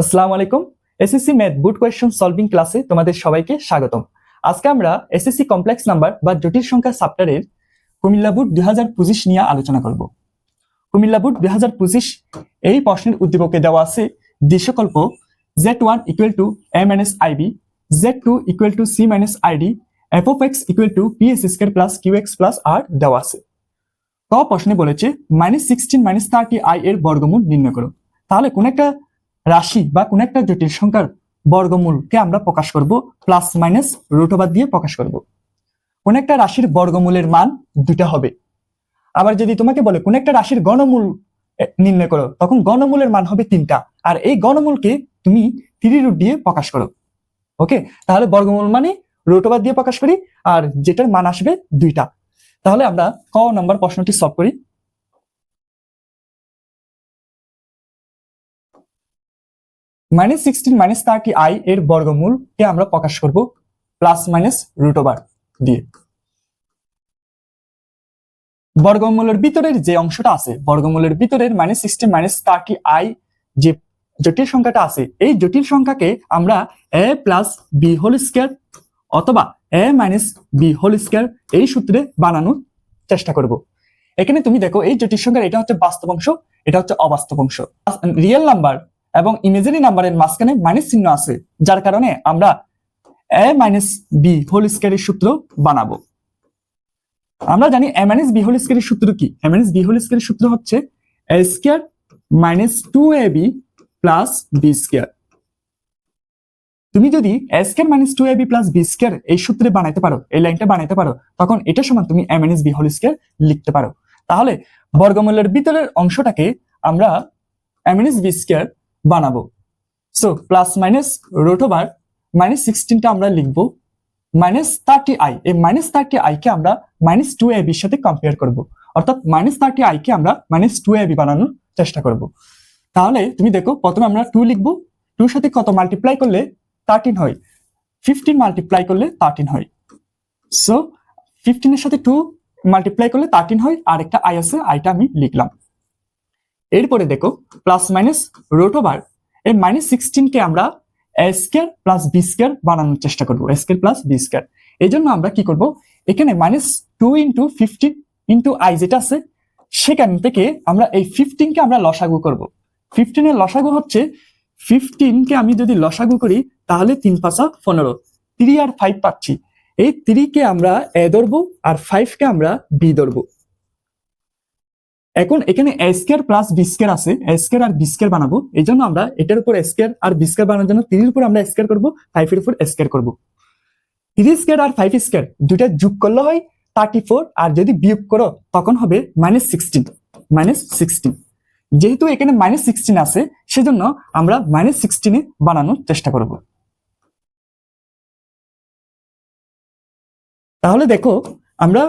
আসসালামু আলাইকুম। SSC math board question solving ক্লাসে তোমাদের সবাইকে স্বাগতম। আজকে আমরা এসএসসি কমপ্লেক্স নাম্বার বা জটিল সংখ্যা চ্যাপ্টারের কুমিল্লা বুট দুই হাজার পঁচিশ নিয়ে আলোচনা করব। কুমিল্লা বুট দুই পঁচিশ এই প্রশ্নের উদ্দীপকে দেওয়া আছে দৃশ্যকল্প z one equal to a minus i b z two equal to c minus i d f of x equal to p s square plus q x plus r দেওয়া আছে। ক প্রশ্নে বলেছে minus sixteen minus thirty i এর বর্গমূল নির্ণয় করো। তাহলে কোন একটা রাশি বা কোন একটা জটিল সংখ্যার বর্গমূলকে আমরা প্রকাশ করব প্লাস মাইনাস রুটওভার দিয়ে প্রকাশ করব। কোন একটা রাশির বর্গমূলের মান দুটা হবে। আবার যদি তোমাকে বলে কোন একটা রাশির গণমূল নির্ণয় করো, তখন গণমূলের মান হবে তিনটা। আর এই গণমূলকে তুমি থ্রি রুট দিয়ে প্রকাশ করো। ওকে? তাহলে বর্গমূল মানে রুটওভার দিয়ে প্রকাশ করি, আর যেটার মান আসবে দুইটা। তাহলে আমরা ক নম্বর প্রশ্নটি সলভ করি। Minus sixteen minus thirty i এর বর্গমূলকে আমরা প্রকাশ করব প্লাস মাইনাস রুট ওভার দিয়ে। বর্গমূলের ভিতরের যে অংশটা আছে, বর্গমূলের ভিতরের minus sixteen minus thirty i যে জটিল সংখ্যাটা আছে, এই জটিল সংখ্যাকে আমরা a plus b whole square অথবা a minus b whole square এই সূত্রে বানানোর চেষ্টা করব। এখানে তুমি দেখো, এই জটিল সংখ্যার এটা হচ্ছে বাস্তব অংশ, এটা হচ্ছে অবাস্তব অংশ। রিয়েল নাম্বার এবং ইমেজিনারি নাম্বারের মাঝখানে মাইনাস চিহ্ন আছে, যার কারণে আমরা এ মাইনাস বি হোল স্কোয়ারের সূত্র বানাবো। আমরা জানি এ মাইনাস বি হোল স্কোয়ারের সূত্র কি? এ মাইনাস বি হোল স্কোয়ারের সূত্র হচ্ছে a square minus two a b plus b square তুমি যদি a square minus two a b plus b square এই সূত্রে বানাইতে পারো, এই লাইনটা বানাইতে পারো, তখন এটা সমান তুমি a minus b whole square লিখতে পারো। তাহলে বর্গমূলের ভিতরের অংশটাকে আমরা এ মাইনাস বি স্কোয়ার বানাবো। So plus minus root over minus সিক্সটিনটা আমরা লিখব। মাইনাস থার্টি আই এই মাইনাস থার্টি আইকে আমরা মাইনাস টু এ বির সাথে কম্পেয়ার করব। অর্থাৎ মাইনাস থার্টি আইকে আমরা মাইনাস টু এ বি বানানোর চেষ্টা করব। তাহলে তুমি দেখো, প্রথমে আমরা টু লিখব। টুর সাথে কত মাল্টিপ্লাই করলে থার্টিন হয়? ফিফটিন মাল্টিপ্লাই করলে থার্টিন হয়। সো ফিফটিনের সাথে টু মাল্টিপ্লাই করলে থার্টিন হয়। আর একটা আই আছে আইটা আমি লিখলাম। এরপরে দেখো প্লাস মাইনাস রোট ওভার এই মাইনাস সিক্সটিনকে আমরা স্কোয়ার প্লাস বি স্কোয়ার বানানোর চেষ্টা করব স্কোয়ার প্লাস বি স্কোয়ার এই জন্য আমরা কি করব, এখানে minus two into fifteen into i যেটা আছে, সেখান থেকে আমরা এই ফিফটিনকে আমরা লসাগু করব। ফিফটিনের লসাগু হচ্ছে ফিফটিনকে আমি যদি লসাগু করি, তাহলে তিন পাঁচা পনেরো। থ্রি আর ফাইভ পাচ্ছি। এই থ্রিকে আমরা এ ধরবো, আর ফাইভকে আমরা বি ধরবো। এখন এখানে স্কোয়ার প্লাস বি স্কোয়ার আছে স্কোয়ার আর বি স্কোয়ার বানাবো। এই জন্য আমরা এটার উপর স্কোয়ার আর বি স্কোয়ার বানানোর জন্য তিনের উপর আমরা স্কোয়ার করব ফাইভের উপর স্কোয়ার করব। থ্রি স্কোয়ার আর ফাইভ স্কোয়ার দুইটা যোগ করলে হয় থার্টি ফোর আর যদি বিয়োগ করো, তখন হবে মাইনাস সিক্সটিন মাইনাস সিক্সটিন যেহেতু এখানে মাইনাস সিক্সটিন আছে, সেজন্য আমরা মাইনাস সিক্সটিনে বানানোর চেষ্টা করব। তাহলে দেখো, আমরা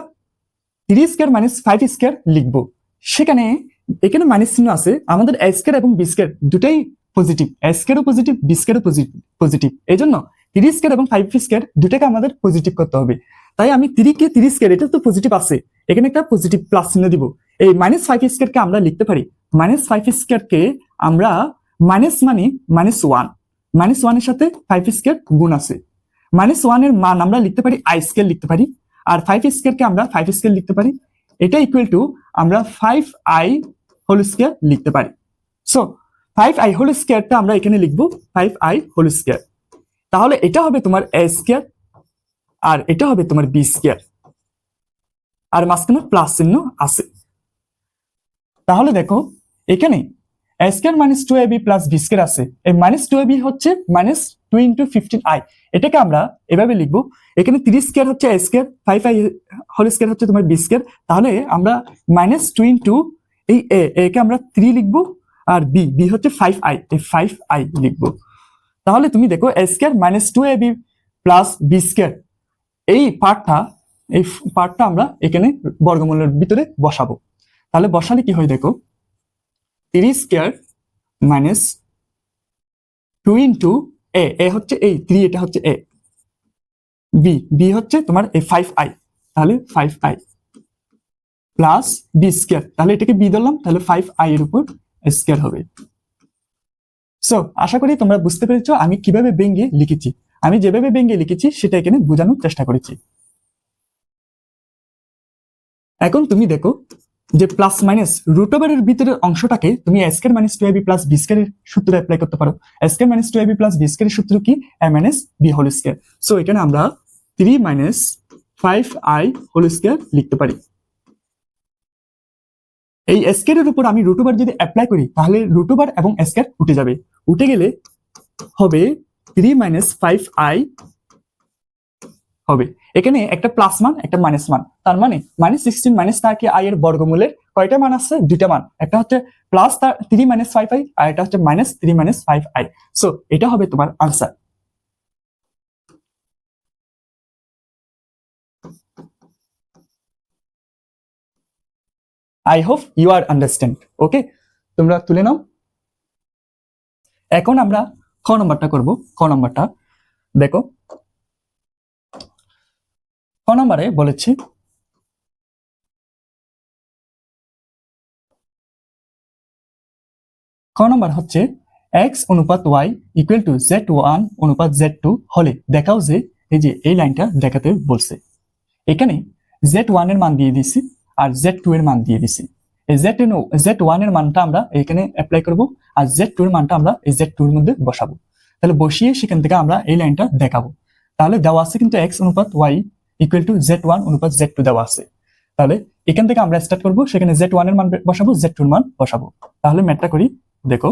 three square minus five square লিখব। সেখানে এখানে মাইনাস চিহ্ন আছে। আমাদের স্কোয়ার এবং বি স্কোয়ার দুটাই পজিটিভ স্কোয়ারও পজিটিভ বি স্কোয়ারও পজিটিভ এই জন্য থ্রি স্কোয়ার এবং ফাইভ স্কোয়ার দুটাকে আমাদের পজিটিভ করতে হবে। তাই আমি থ্রি কে থ্রি স্কোয়ার এটা তো পজিটিভ আছে। এখানে একটা পজিটিভ প্লাস চিহ্ন দিব। এই মাইনাস ফাইভ স্কোয়ারকে আমরা লিখতে পারি। মাইনাস ফাইভ স্কোয়ারকে আমরা মাইনাস মানে মাইনাস ওয়ান মাইনাস ওয়ানের সাথে ফাইভ স্কোয়ার গুণ আছে। মাইনাস ওয়ানের মান আমরা লিখতে পারি আই স্কোয়ার লিখতে পারি। আর ফাইভ স্কোয়ারকে আমরা ফাইভ স্কোয়ার লিখতে পারি। এটা ইকুয়াল টু আমরা ফাইভ আই হোল স্কোয়ার লিখতে পারি। সো ফাইভ আই হোল স্কোয়ারটা আমরা এখানে লিখব ফাইভ আই হোল স্কোয়ার তাহলে এটা হবে তোমার এ স্কোয়ার আর এটা হবে তোমার বি স্কোয়ার আর মাঝখানে প্লাস চিহ্ন আছে। তাহলে দেখো, এখানে a square minus two a b plus b square আছে। এই মাইনাস টু এ বি হচ্ছে minus two into fifteen i এটাকে আমরা এভাবে লিখব। এখানে থ্রি স্কোয়ার হচ্ছে a square five i whole square হচ্ছে তোমার বি স্কোয়ার তাহলে আমরা মাইনাস টু ইন্টু এই এ একে আমরা থ্রি লিখব আর বি বি হচ্ছে ফাইভ আই এই ফাইভ আই লিখব। তাহলে তুমি দেখো a square minus two a b plus b square এই পার্টটা এই পার্টটা আমরা এখানে বর্গমূলের ভিতরে বসাবো। তাহলে বসালে কি হয় দেখো? Three square minus two into a a হচ্ছে এই থ্রি এটা হচ্ছে এ বি বি হচ্ছে তোমার এই ফাইভ আই তাহলে five i plus b square তাহলে এটাকে বি ধরলাম, তাহলে ফাইভ আই এর উপর স্কোয়ার হবে। সো আশা করি তোমরা বুঝতে পেরেছ আমি কীভাবে বেঙ্গে লিখেছি। আমি যেভাবে বেঙ্গে লিখেছি সেটা এখানে বোঝানোর চেষ্টা করেছি। এখন তুমি দেখো যে প্লাস মাইনাস রুট ওভারের ভিতরের অংশটাকে তুমি square minus two a b plus b স্কয়ারের সূত্র অ্যাপ্লাই করতে পারো। Square minus two a b plus b স্কয়ারের সূত্র কি? A minus b whole square so এখানে আমরা three minus five i whole square লিখতে পারি। এই স্কয়ারের উপর আমি রুট ওভার যদি অ্যাপ্লাই করি, তাহলে রুট ওভার এবং স্কয়ার উঠে যাবে। উঠে গেলে হবে থ্রি মাইনাস ফাইভ আই হবে। এখানে একটা প্লাস মান, একটা মাইনাস মান। তার মানে minus sixteen minus thirty i এর বর্গমূলের কয়টা মান আছে? দুইটা মান। একটা হচ্ছে plus three minus five i আর এটা হচ্ছে minus three minus five i so এটা হবে তোমার answer I hope you are understand okay তোমরা তুলে নাও। এখন আমরা খ নম্বরটা করব। খ নম্বরটা, দেখো। নম্বরে বলেছি? ক নম্বর হচ্ছে এক্স অনুপাত y equal to z one অনুপাত জেড টু হলে দেখাও যে এই যে এই লাইনটা দেখাতে বলছে। এখানে জেড ওয়ানের মান দিয়ে দিছি আর জেড টু এর মান দিয়ে দিছি এই জেড ওয়ানের মানটা আমরা এখানে অ্যাপ্লাই করব আর জেড টু এর মানটা আমরা এই জেড টু এর মধ্যে বসাবো। তাহলে বসিয়ে সেখান থেকে আমরা এই লাইনটা দেখাবো। তাহলে দেওয়া আছে কিন্তু এক্স অনুপাত y equal to z one অনুপাত জেড টু দেওয়া আছে। তাহলে এখান থেকে আমরা স্টার্ট করব, সেখানে জেড ওয়ানের মান বসাবো জেড টুর মান বসাবো। তাহলে ম্যাটটা করি, দেখো।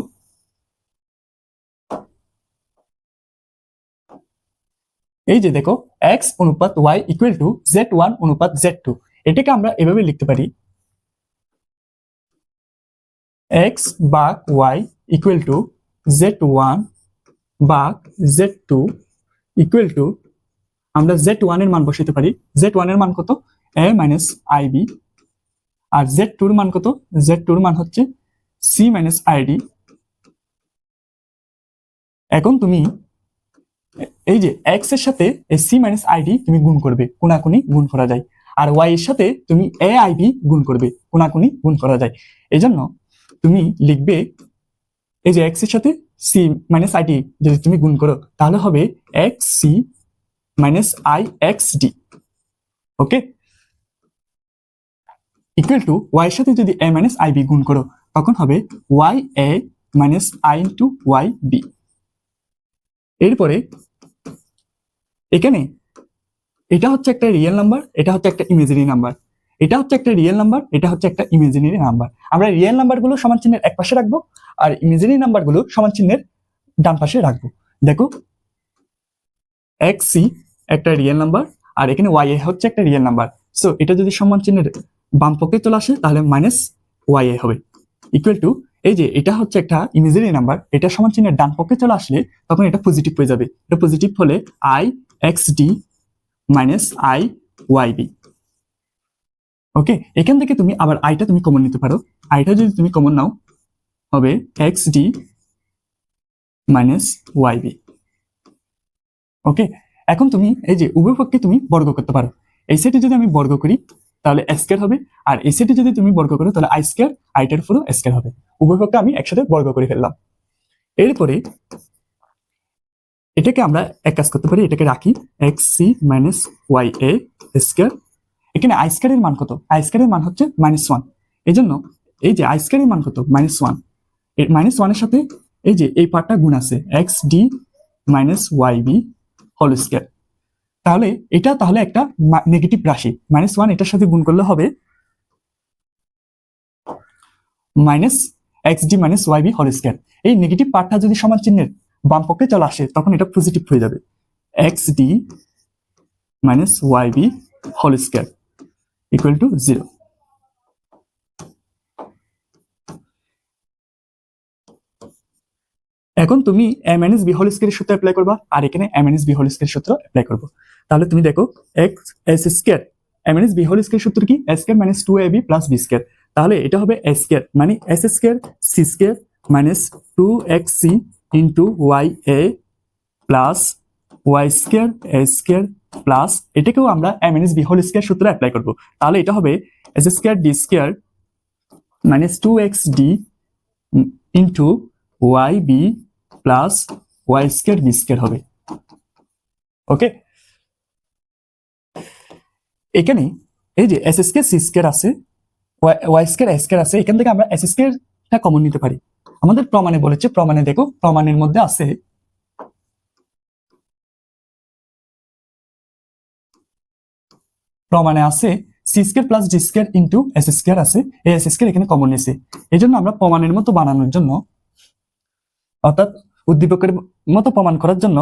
এই যে দেখো এক্স অনুপাত y equal to z one অনুপাত জেড টু এটাকে আমরা এভাবে লিখতে পারি। এক্স বাক y equal to z one বাক জেড টু ইকুয়াল টু আমরা জেড ওয়ানের মান বসাতে পারি। জেড ওয়ানের মান কত? এ মাইনাস আই বি আর জেড টুর মান কত? জেড টুর মান হচ্ছে সি মাইনাস আইডি এখন তুমি এই যে এক্সের সাথে সি মাইনাস আইডি তুমি গুণ করবে। কোনাকুনি গুণ করা যায়। আর ওয়াই এর সাথে তুমি এ আইবি গুণ করবে। কোনাকুনি গুণ করা যায়। এই জন্য তুমি লিখবে এই যে এক্সের সাথে সি মাইনাস আইডি যদি তুমি গুণ করো, তাহলে হবে x c minus i x d okay equal to y এর সাথে যদি এ মাইনাস আই বি গুণ করো, তখন হবে y a minus i into y b এরপরে, এখানে এটা হচ্ছে একটা রিয়েল নাম্বার এটা হচ্ছে একটা ইমেজিনারি নাম্বার এটা হচ্ছে একটা রিয়েল নাম্বার এটা হচ্ছে একটা ইমেজিনারি নাম্বার আমরা রিয়েল নাম্বারগুলো সমান চিহ্নের এক পাশে রাখব, আর ইমেজিনারি নাম্বারগুলো সমান চিহ্নের ডান পাশে রাখব। দেখো এক্স সি একটা রিয়েল নাম্বার আর এখানে ওয়াই এ হচ্ছে একটা রিয়েল নাম্বার সো এটা যদি সমান চিহ্নের বাম পক্ষে চলে আসে, তাহলে মাইনাস ওয়াই এ হবে। ইকুয়াল টু এই যে এটা হচ্ছে একটা ইমেজিনারি নাম্বার এটা সমান চিহ্নের ডান পক্ষে চলে আসলে তখন এটা পজিটিভ হয়ে যাবে। এটা পজিটিভ হলে i x d minus i y b okay এখান থেকে তুমি আবার আইটা তুমি কমন নিতে পারো। আইটা যদি তুমি কমন নাও, হবে x d minus y b okay এখন তুমি এই যে উভয় পক্ষে তুমি বর্গ করতে পারো। এই সেটে যদি আমি বর্গ করি, তাহলে স্কয়ার হবে। আর এই সেটে যদি তুমি বর্গ করো, তাহলে আই স্কয়ার আইটার উপরও স্কয়ার হবে। উভয় পক্ষে আমি একসাথে বর্গ করে ফেললাম। এরপরে এটাকে আমরা এক কাজ করতে পারি, এটাকে রাখি x c minus y a square এখানে আই স্কয়ারের মান কত? আই স্কয়ারের মান হচ্ছে মাইনাস ওয়ান এই জন্য এই যে আই স্কয়ারের মান কত? মাইনাস ওয়ান মাইনাস ওয়ানের সাথে এই যে এই পার্টটা গুণ আছে x d minus y b whole square তাহলে এটা তাহলে একটা নেগেটিভ রাশি। মাইনাস ওয়ান এটার সাথে গুণ করলে হবে minus x d minus y b whole square এই নেগেটিভ পার্টটা যদি সমান চিহ্নের বাম পক্ষে চলে আসে, তখন এটা পজিটিভ হয়ে যাবে। X d minus y b whole square equal to zero এখন তুমি m n s b whole স্কয়ারের সূত্র অ্যাপ্লাই করবা, আর এখানে m n s b whole স্কয়ারের সূত্র অ্যাপ্লাই করব। তাহলে তুমি দেখো x s square m n s b whole square সূত্র কি? S square minus two a b plus b square তাহলে এটা হবে এস স্কয়ার মানে s square c square minus two x c into y a plus y square s square plus এটাকেও আমরা m n s b whole square সূত্র apply করব। তাহলে এটা হবে s square d square minus two x d into y b plus y square b square হবে। Okay এখানে এই যে এস স্কোয়ার সি স্কোয়ার আছে ওয়াই স্কোয়ার এস স্কোয়ার আছে, এখান থেকে আমরা এস স্কোয়ারটা কমন নিতে পারি। আমাদের প্রমাণে বলেছে, প্রমাণে দেখো, প্রমাণের মধ্যে আছে। প্রমাণে আছে c square plus d square into s square আছে, এই এস স্কোয়ার এখানে কমন নিছে এই জন্য আমরা প্রমাণের মতো বানানোর জন্য, অর্থাৎ উদ্দীপকের মতো প্রমাণ করার জন্য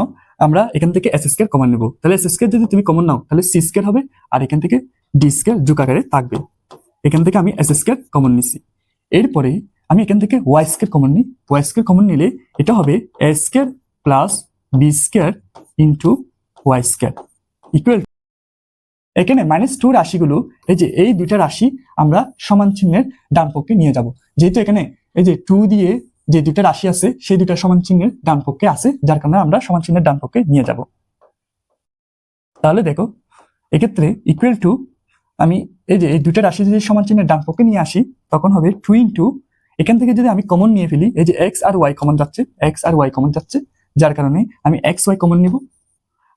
আমরা এখান থেকে এস স্কোয়ার কমন নেব। তাহলে এস স্কোয়ার যদি তুমি কমন নাও, তাহলে সি স্কোয়ার হবে আর এখান থেকে ডি স্কোয়ার আকারে থাকবে। এখান থেকে আমি এস স্কোয়ার কমন নিছি। এরপরে আমি এখান থেকে ওয়াই স্কোয়ার কমন নিই। ওয়াই স্কোয়ার কমন নিলে এটা হবে a square plus b square into y square equal এখানে মাইনাস টু রাশিগুলো, এই যে এই দুইটা রাশি আমরা সমান চিহ্নের ডান পক্ষে নিয়ে যাব। যেহেতু এখানে এই যে টু দিয়ে যে দুইটা রাশি আছে, সেই দুইটা সমান চিহ্নের ডান পক্ষে আছে, যার কারণে আমরা সমান চিহ্নের ডান পক্ষে নিয়ে যাব। তাহলে দেখো, এক্ষেত্রে ইকুয়াল টু আমি এই যে এই দুইটা রাশি যদি সমান চিহ্নের ডান পক্ষে নিয়ে আসি, তখন হবে টু ইন্টু এখান থেকে যদি আমি কমন নিয়ে ফেলি, এই যে এক্স আর ওয়াই কমন যাচ্ছে এক্স আর ওয়াই কমন যাচ্ছে, যার কারণে আমি এক্স ওয়াই কমন নিব।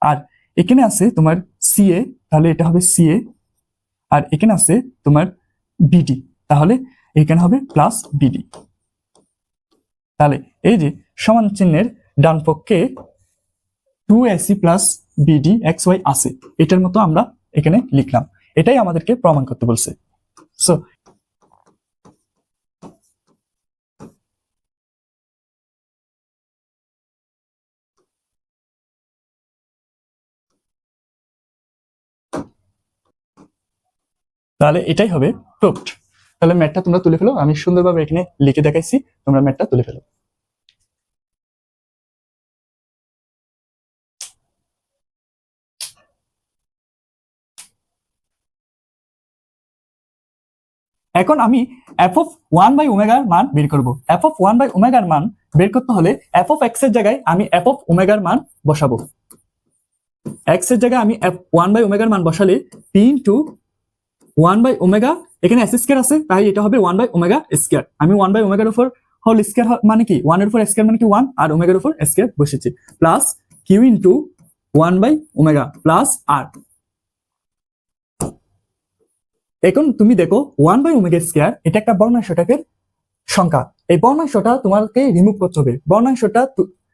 আর এখানে আছে তোমার সিএ তাহলে এটা হবে সিএ আর এখানে আছে তোমার বিডি তাহলে এখানে হবে প্লাস বিডি তাহলে এই যে সমান চিহ্নের ডান পক্ষে two a c plus b d x y আছে, এটার মতো আমরা এখানে লিখলাম। এটাই আমাদেরকে প্রমাণ করতে বলছে। সো তাহলে এটাই হবে প্রুফড তাহলে ম্যাটটা তোমরা তুলে ফেলো। আমি সুন্দরভাবে এখানে লিখে দেখাইছি, তোমরা ম্যাটটা তুলে ফেলো। এখন আমি এফ অফ ওয়ান বাই ওমেগার মান বের করব। এফ অফ ওয়ান বাই ওমেগার মান বের করতে হলে এফ অফ এক্সের জায়গায় আমি এফ অফ ওমেগার মান বসাবো। এক্সের জায়গায় আমি ওয়ান বাই ওমেগার মান বসালে p into one by omega এখানে এস স্কোয়ার আছে, তাই এটা হবে ওয়ান বাই ওমেগা স্কোয়ার আমি ওয়ান বাই ওমেগার উপর হোল স্কোয়ার মানে কি? ওয়ানের উপর স্কোয়ার মানে কি ওয়ান আর ওমেগার উপর স্কোয়ার বসেছে। Plus q into one by omega plus r এখন তুমি দেখো ওয়ান বাই ওমেগা স্কোয়ার এটা একটা বর্ণাংশটাকের সংখ্যা। এই বর্ণাংশটা তোমাকে রিমুভ করতে হবে। বর্ণাংশটা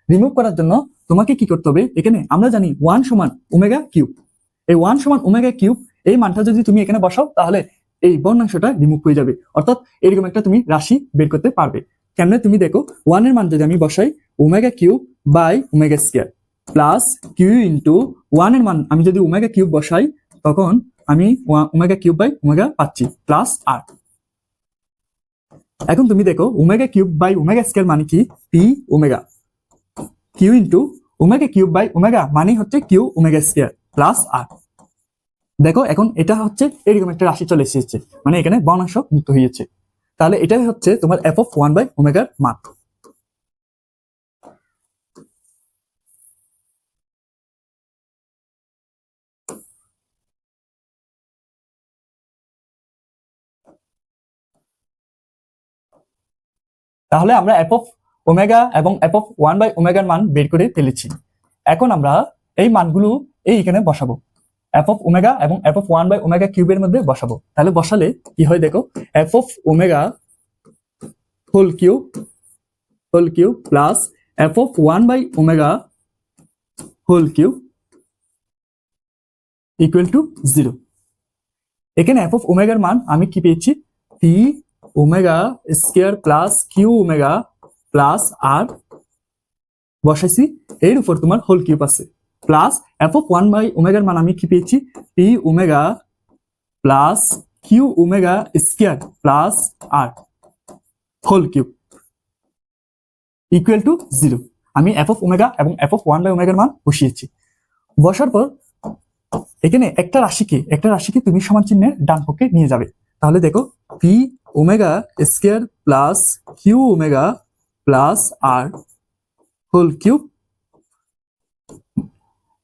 রিমুভ করার জন্য তোমাকে কি করতে হবে? এখানে আমরা জানি ওয়ান সমান ওমেগা কিউব এই ওয়ান সমান ওমেগা কিউব এই মানটা যদি তুমি এখানে বসাও, তাহলে এই বর্ণাংশটা রিমুভ হয়ে যাবে। অর্থাৎ এরকম একটা তুমি রাশি বের করতে পারবে। কেননা তুমি দেখো ওয়ানের মান যদি আমি বসাই omega cube by omega square plus q into ওয়ানের মান, আমি যদি ওমেগা কিউব বসাই, তখন আমি ওমেগা কিউব বাই ওমেগা পাচ্ছি প্লাস আর এখন তুমি দেখো omega cube by omega square মানে কি? P omega q into omega cube by omega মানে হচ্ছে q omega square plus r দেখো, এখন এটা হচ্ছে এরকম একটা রাশি চলে এসেছে। মানে এখানে বর্ণাংশ মুক্ত হয়েছে তাহলে এটাই হচ্ছে তোমার এফ অফ ওয়ান বাই ওমেগার মান। তাহলে আমরা এফ অফ ওমেগা এবং এফ অফ ওয়ান বাই ওমেগার মান বের করে ফেলেছি। এখন আমরা এই মানগুলো এই এখানে বসাবো। এফ অফ ওমেগা এবং f of one by omega কিউবের মধ্যে বসাবো। তাহলে বসালে কি হয় দেখো f of omega whole cube whole cube plus f of one by omega whole cube equal to zero এখানে এফ অফ ওমেগার মান আমি কি পেয়েছি? P omega square plus q omega plus r বসাইছি। এর উপর তোমার হোল কিউব আছে। Plus f of one by ওমেগার মান আমি কি পেয়েছি? P omega plus q omega square plus r whole cube equal to zero আমি এফ অফ ওমেগা এবং এফ অফ ওয়ান বাই ওমেগার মান বসিয়েছি। বসার পর এখানে একটা রাশিকে একটা রাশিকে তুমি সমান চিহ্নের ডান পক্ষে নিয়ে যাবে। তাহলে দেখো p omega square plus q omega plus r whole cube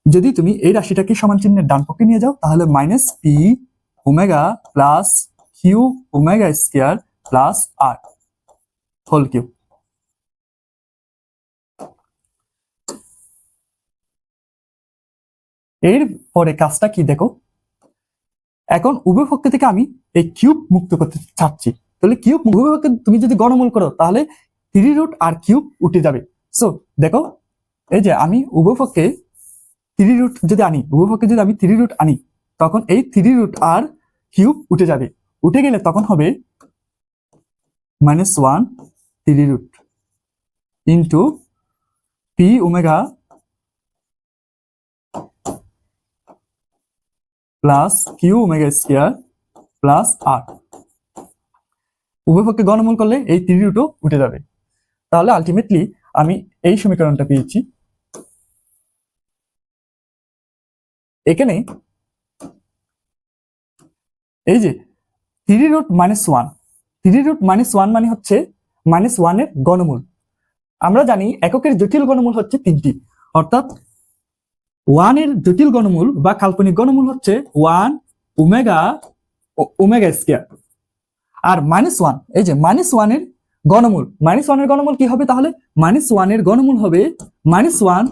যদি তুমি এই রাশিটাকে সমান চিহ্নের ডান পক্ষে নিয়ে যাও, তাহলে minus p omega plus q omega square plus r whole q এর পরে কাজটা কি দেখো? এখন উভয় পক্ষ থেকে আমি এই কিউব মুক্ত করতে চাচ্ছি। তাহলে কিউব উভয় পক্ষে তুমি যদি গণমূল করো, তাহলে থ্রি রুট আর কিউব উঠে যাবে। সো দেখো, এই যে আমি উভয় পক্ষে থ্রি রুট যদি আনি উভয়পক্ষে যদি আমি থ্রি রুট আনি, তখন এই থ্রি রুট আর কিউব উঠে যাবে। উঠে গেলে তখন হবে minus one three root into p omega plus q omega square plus r উভয় পক্ষে গণমূল করলে এই থ্রি রুটও উঠে যাবে। তাহলে আলটিমেটলি আমি এই সমীকরণটা পেয়েছি। এখানে এই যে three root minus one three root minus one মানে হচ্ছে মাইনাস ওয়ানের গণমূল আমরা জানি এককের জটিল গণমূল হচ্ছে তিনটি, অর্থাৎ ওয়ানের জটিল গণমূল বা কাল্পনিক গণমূল হচ্ছে ওয়ান ওমেগা ওমেগা স্কোয়ার আর মাইনাস ওয়ান এই যে মাইনাস ওয়ানের গণমূল মাইনাস ওয়ানের গণমূল কি হবে তাহলে? মাইনাস ওয়ানের গণমূল হবে minus one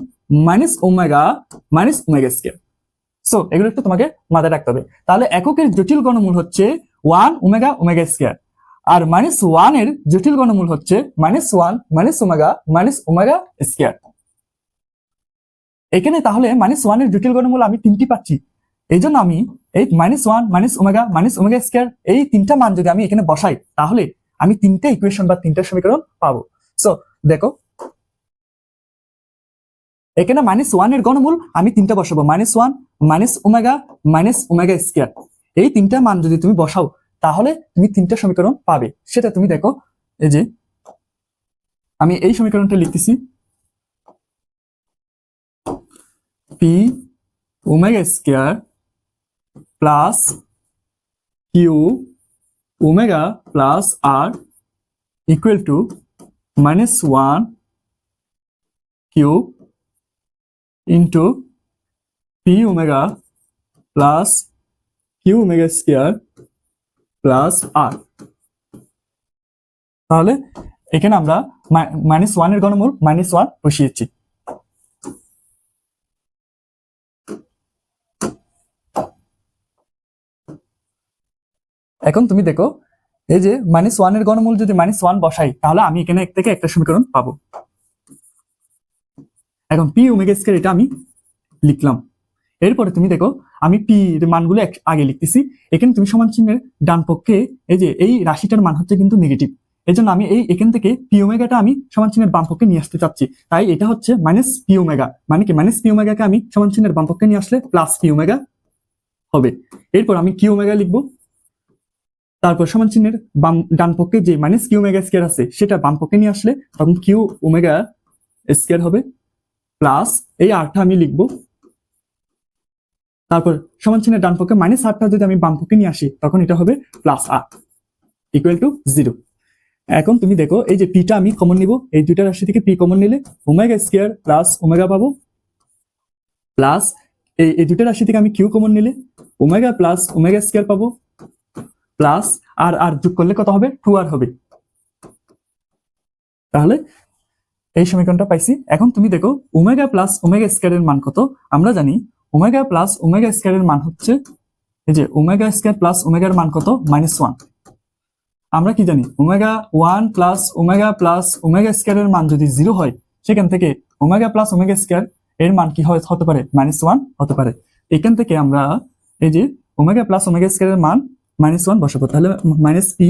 minus omega minus omega square so এগুলো একটু তোমাকে মাথায় রাখতে হবে। তাহলে এককের জটিল গণমূল হচ্ছে ওয়ান ওমেগা ওমেগা স্কোয়ার আর মাইনাস ওয়ানের জটিল গণমূল হচ্ছে minus one minus omega minus omega square এখানে তাহলে মাইনাস ওয়ানের জটিল গণমূল আমি তিনটি পাচ্ছি। এই জন্য আমি এই minus one minus omega minus omega square এই তিনটা মান যদি আমি এখানে বসাই, তাহলে আমি তিনটা ইকুয়েশন বা তিনটা সমীকরণ পাবো। সো দেখো এখানে মাইনাস ওয়ানের গণমূল আমি তিনটা বসাবো। Minus one minus omega minus omega square এই তিনটা মান যদি তুমি বসাও, তাহলে তুমি তিনটা সমীকরণ পাবে। সেটা তুমি দেখো, এই যে, আমি এই সমীকরণটা লিখতেছি। P omega square plus Q omega plus R equal to minus one Q into P omega plus Q omega square plus R তাহলে এখানে আমরা মাইনাস ওয়ানের গণমূল মাইনাস ওয়ান বসিয়েছি এখন তুমি দেখো, এই যে মাইনাস ওয়ানের গণমূল যদি মাইনাস ওয়ান বসাই, তাহলে আমি এখানে এক থেকে একটা সমীকরণ পাবো। এখন পি ওমেগা স্কয়ার এটা আমি লিখলাম। এরপরে তুমি দেখো, আমি পি এর মানগুলো আগে লিখতেছি। এখানে তুমি সমান চিহ্নের ডান পক্ষে এই যে, এই রাশিটার মান হচ্ছে কিন্তু নেগেটিভ এই জন্য আমি এই এখান থেকে পি ওমেগাটা আমি সমান চিহ্নের বাম পক্ষে নিয়ে আসতে চাচ্ছি। তাই এটা হচ্ছে মাইনাস পি ওমেগা মানে কি? মাইনাস পি ওমেগাকে আমি সমান চিহ্নের বাম পক্ষে নিয়ে আসলে প্লাস পি ওমেগা হবে। এরপর আমি কিউ ওমেগা লিখব। তারপর সমান চিহ্নের বাম ডান পক্ষে যে মাইনাস কিউ ওমেগা স্কোয়ার আছে, সেটা বাম পক্ষে নিয়ে আসলে তখন কিউ ওমেগা স্কোয়ার হবে। প্লাস এই আটটা আমি লিখব। তারপর সমান চিহ্নের ডান পক্ষে মাইনাস আটটা যদি আমি বাম পক্ষে নিয়ে আসি, তখন এটা হবে প্লাস আট ইকুয়াল টু জিরো এখন তুমি দেখো, এই যে পিটা আমি কমন নিব, এই দুইটা রাশি থেকে পি কমন নিলে ওমেগা স্কোয়ার প্লাস ওমেগা পাবো। প্লাস এই এই দুইটা রাশি থেকে আমি কিউ কমন নিলে ওমেগা প্লাস ওমেগা স্কোয়ার পাবো। প্লাস আর আর যোগ করলে কত হবে? টু আর হবে। তাহলে এই সমীকরণটা পাইছি। এখন তুমি দেখো, ওমেগা প্লাস ওমেগা স্কোয়ারের মান কত? আমরা জানি ওমেগা প্লাস ওমেগা স্কোয়ারের মান হচ্ছে, এই যে ওমেগা স্কোয়ার প্লাস ওমেগার মান কত? Minus one. আমরা কি জানি? Omega one plus omega plus omega স্কোয়ারের মান যদি জিরো হয়, সেখান থেকে ওমেগা প্লাস ওমেগা স্কোয়ার এর মান কি হয় হতে পারে? মাইনাস ওয়ান হতে পারে। এখান থেকে আমরা এই যে ওমেগা প্লাস ওমেগা স্কোয়ারের মান মাইনাস ওয়ান বসাবো। তাহলে minus P,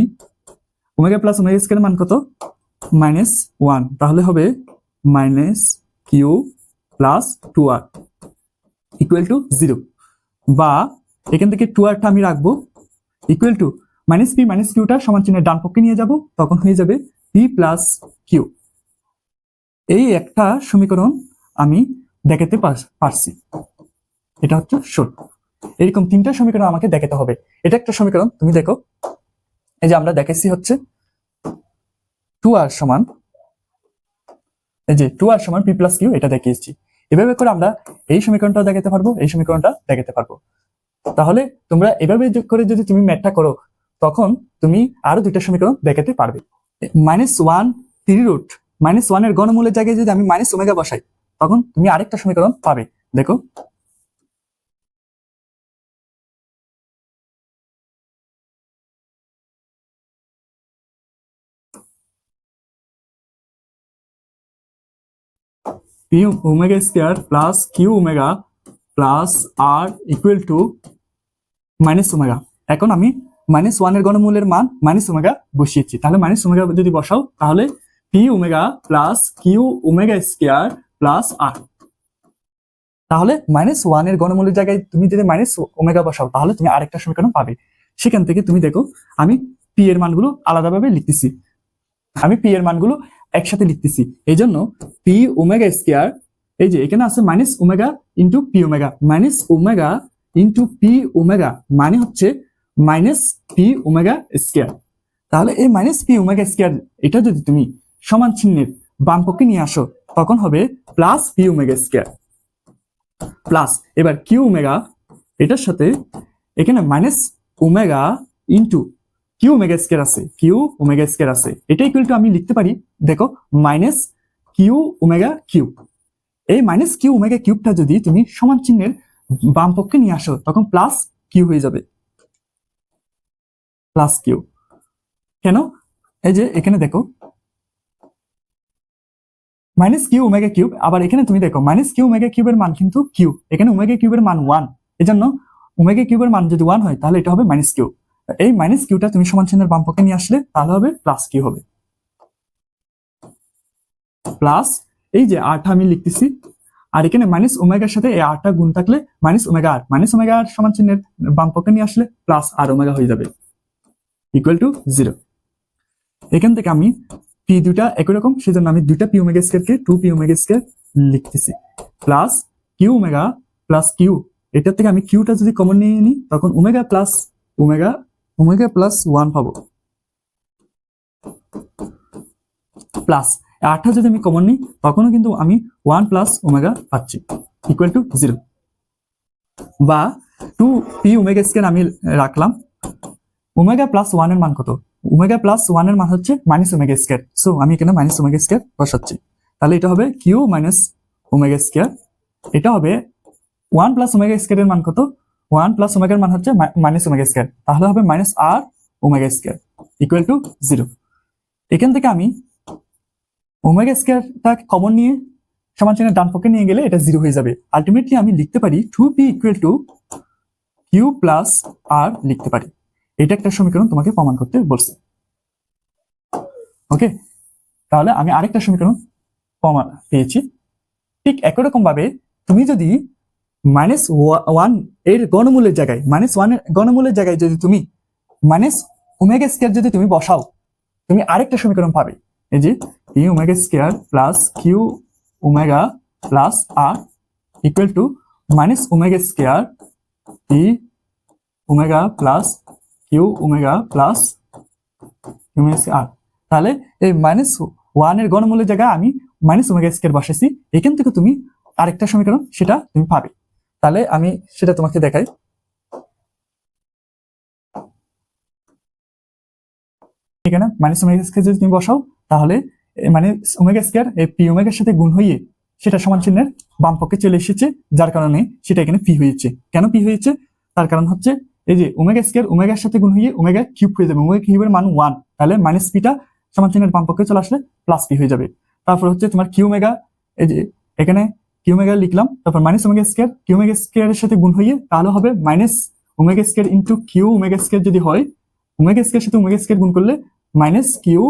omega plus omega স্কোয়ারের মান কত? মাইনাস ওয়ান তাহলে হবে minus Q plus two R equal to zero বা এখান থেকে টু আরটা আমি রাখব equal to minus P minus কিউটা সমান চিহ্নের ডান পক্ষে নিয়ে যাব, তখন হয়ে যাবে পি প্লাস কিউ এই একটা সমীকরণ আমি দেখাতে পার- পারছি। এটা হচ্ছে শোট এরকম তিনটা সমীকরণ আমাকে দেখাতে হবে। এটা একটা সমীকরণ, তুমি দেখো। এই যে আমরা দেখাচ্ছি হচ্ছে টু আর সমান, এই যে টু আর সমান পি প্লাস কিউ এটা দেখিয়েছি এভাবে করে আমরা এই সমীকরণটা দেখাতে পারব, এই সমীকরণটা দেখাতে পারব। তাহলে তোমরা এভাবে করে যদি তুমি ম্যাথটা করো, তখন তুমি আরও দুইটা সমীকরণ দেখাতে পারবে। Minus one three root minus ওয়ানের গণমূলের জায়গায় যদি আমি মাইনাস ওমেগা বসাই, তখন তুমি আরেকটা সমীকরণ পাবে। দেখো P omega square plus Q omega plus R equal to minus omega এখন আমি মাইনাস ওয়ানের গণমূলের মান মাইনাস ওমেগা বসিয়েছি। তাহলে মাইনাস ওমেগা যদি বসাও, তাহলে P omega plus Q omega square plus R তাহলে মাইনাস ওয়ানের গণমূলের জায়গায় তুমি যদি মাইনাস ওমেগা বসাও, তাহলে তুমি আরেকটা সমীকরণ পাবে। সেখান থেকে তুমি দেখো, আমি পি এর মানগুলো আলাদাভাবে লিখতেছি। আমি পি এর মানগুলো একসাথে লিখতেছি। এই জন্য পি ওমেগা স্কোয়ার এই যে এখানে আছে minus omega into P omega minus omega into P omega মানে হচ্ছে মাইনাস পি ওমেগা স্কোয়ার তাহলে এই মাইনাস পি ওমেগা স্কোয়ার এটা যদি তুমি সমান চিহ্নের বাম পক্ষে নিয়ে আসো, তখন হবে plus P omega square plus এবার কিউ ওমেগা এটার সাথে এখানে minus omega into Q omega square আছে কিউ ওমেগা স্কোয়ার আছে। এটা ইকুয়াল টু আমি লিখতে পারি, দেখো মাইনাস কিউ ওমেগা কিউব এই মাইনাস কিউ ওমেগা কিউবটা যদি তুমি সমান চিহ্নের বাম পক্ষে নিয়ে আসো, তখন প্লাস কিউ হয়ে যাবে। প্লাস কিউ কেন? এই যে এখানে দেখো মাইনাস কিউ ওমেগা কিউব আবার এখানে তুমি দেখো মাইনাস কিউ ওমেগা কিউবের মান কিন্তু কিউ এখানে ওমেগা কিউবের মান ওয়ান এই জন্য ওমেগা কিউবের মান যদি ওয়ান হয়, তাহলে এটা হবে মাইনাস কিউ এই মাইনাস কিউটা তুমি সমান চিহ্নের বাম পক্ষে নিয়ে আসলে তাহলে হবে প্লাস কিউ হবে। প্লাস এই যে আরটা আমি লিখতেছি, আর এখানে মাইনাস ওমেগার সাথে এই আরটা গুণ থাকলে minus omega R minus omega R সমান চিহ্নের বাম পক্ষে নিয়ে আসলে প্লাস আর ওমেগা হয়ে যাবে ইকুয়াল টু জিরো এখান থেকে আমি পি দুটা একই রকম, সেজন্য আমি দুইটা পি ওমেগা স্কোয়ারকে টু পি ওমেগা স্কোয়ার লিখতেছি। Plus Q omega plus Q এটার থেকে আমি কিউটা যদি কমন নিয়ে নিই, তখন omega plus omega omega plus one পাবো। প্লাস আটটা যদি আমি কমন নিই, তখনও কিন্তু আমি ওয়ান প্লাস ওমেগা পাচ্ছি। ইকুয়াল টু জিরো বা টু পি ওমেগা স্কোয়ার আমি রাখলাম। ওমেগা প্লাস ওয়ানের মান কত? ওমেগা প্লাস ওয়ানের মান হচ্ছে মাইনাস ওমেগা স্কোয়ার সো আমি এখানে মাইনাস ওমেগা স্কোয়ার বসাচ্ছি। তাহলে এটা হবে কিউ মাইনাস ওমেগা স্কোয়ার এটা হবে ওয়ান প্লাস ওমেগা স্কোয়ারের মান কত? ওয়ান প্লাস ওমেগার মান হচ্ছে মাইনাস ওমেগা স্কোয়ার। তাহলে হবে minus R omega square equal to zero এখান থেকে আমি ওমেগা স্কোয়ারটা কমন নিয়ে, সমান চিহ্নের ডান পক্ষে নিয়ে গেলে এটা জিরো হয়ে যাবে। আলটিমেটলি আমি লিখতে পারি two P equal to Q plus R লিখতে পারি। এটা একটা সমীকরণ তোমাকে প্রমাণ করতে বলছে। ওকে তাহলে আমি আরেকটা সমীকরণ প্রমাণ পেয়েছি। ঠিক একই রকম ভাবে তুমি যদি মাইনাস ওয়ানের গণমূলের জায়গায়, মাইনাস ওয়ানের গণমূলের জায়গায় যদি তুমি মাইনাস ওমেগা স্কোয়ার যদি তুমি বসাও, তুমি আরেকটা সমীকরণ পাবে। এই যে P omega square plus Q omega plus R equal to minus omega square P omega plus Q omega plus R তাহলে এই মাইনাস ওয়ানের গণমূলের জায়গায় আমি মাইনাস ওমেগা স্কোয়ার বসেছি এখান থেকে তুমি আরেকটা সমীকরণ সেটা তুমি পাবে। তাহলে আমি সেটা তোমাকে দেখাই। এখানে মাইনাস ওমেগা স্কোয়ার যদি তুমি বসাও, তাহলে মানে ওমেগা স্কোয়ার এই পি ওমেগার সাথে গুণ হয়ে সেটা সমান চিহ্নের বাম পক্ষে চলে এসেছে, যার কারণে সেটা এখানে পি হয়েছে। কেন পি হয়েছে? তার কারণ হচ্ছে, এই যে ওমেগা স্কোয়ার ওমেগার সাথে গুণ হয়ে ওমেগা কিউব হয়ে যাবে ওমেগা কিউবের মান ওয়ান তাহলে মাইনাস পিটা সমান চিহ্নের বাম পক্ষে চলে আসলে প্লাস পি হয়ে যাবে। তারপর হচ্ছে তোমার কিউ মেগা এই যে এখানে কিউ মেগা লিখলাম, তারপর minus omega square Q omega স্কোয়ারের সাথে গুণ হয়ে তাহলে হবে minus omega square into Q omega square যদি হয় ওমেগা স্কোয়ার সাথে ওমেগা স্কোয়ার গুণ করলে minus Q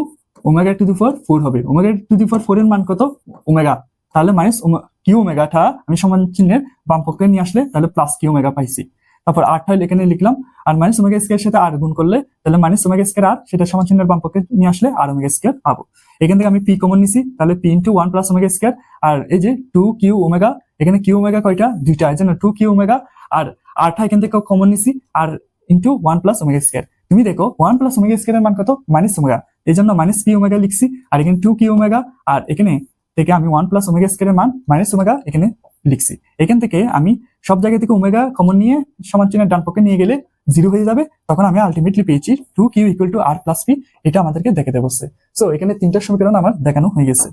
omega to the four four হবে। Omega to the four four এর মান কত? ওমেগা তাহলে মাইনাস কিউ ওমেগাটা আমি সমান চিহ্নের বাম পক্ষে নিয়ে আসলে তাহলে প্লাস কিউ ওমেগা পাইছি। তারপর আটটা এখানে লিখলাম, আর মাইনাস ওমেগা স্কোয়ার সাথে আর গুণ করলে তাহলে মাইনাস ওমেগা স্কোয়ার আর সেটা সমান চিহ্নের বাম পক্ষে নিয়ে আসলে আর ওমেগা স্কোয়ার পাবো। এখান থেকে আমি পি কমন নিছি, তাহলে P into one plus omega square আর এই যে টু কিউ ওমেগা এখানে কিউ ওমেগা কয়টা? দুইটা, এই টু কিউ ওমেগা আর আরটা এখান থেকে কমন নিছি, R into one plus omega square তুমি দেখো ওয়ান প্লাস ওমেগা স্কোয়ারের মান কত? মাইনাস ওমেগা এই জন্য মাইনাস পি ওমেগা লিখছি, আর এখানে টু কিউ ওমেগা আর এখানে থেকে আমি ওয়ান প্লাস ওমেগা স্কোয়ারের মান মাইনাস ওমেগা এখানে লিখছি। এখান থেকে আমি সব জায়গা থেকে ওমেগা কমন নিয়ে সমান চিহ্নের ডান পক্ষে নিয়ে গেলে জিরো হয়ে যাবে। তখন আমি আলটিমেটলি পেয়েছি two Q equal to R plus P এটা আমাদেরকে দেখাতে বলছে সো এখানে তিনটা সমীকরণ আমার দেখানো হয়ে গেছে।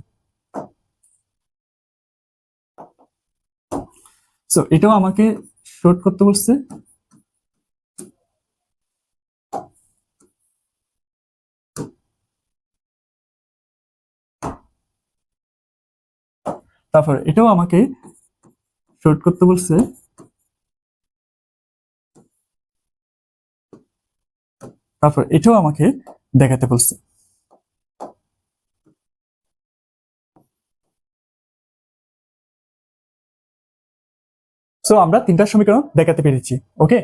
সো এটাও আমাকে শর্ট করতে বলছে। তারপর এটাও আমাকে শর্ট করতে বলছে। তারপর এটাও আমাকে দেখাতে বলছে। সো আমরা তিনটা সমীকরণ দেখাতে পেরেছি ওকে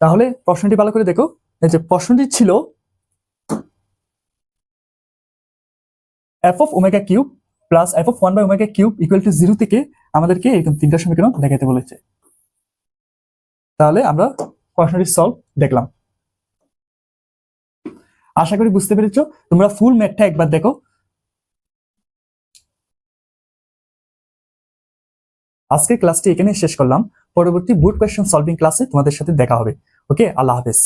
তাহলে প্রশ্নটি ভালো করে দেখো। এই যে প্রশ্নটি ছিল F of omega cube plus F of one by omega cube equal to zero থেকে আমাদেরকে এরকম তিনটা সমীকরণ দেখাতে বলেছে। তাহলে আমরা প্রশ্নটি সলভ দেখলাম। আশা করি বুঝতে পেরেছ, তোমরা ফুল ম্যাথটা একবার দেখো। আজকে ক্লাসটি এখানে শেষ করলাম। পরবর্তী বুট কোয়েশ্চেন সলভিং ক্লাসে তোমাদের সাথে দেখা হবে। ওকে আল্লাহ হাফেজ।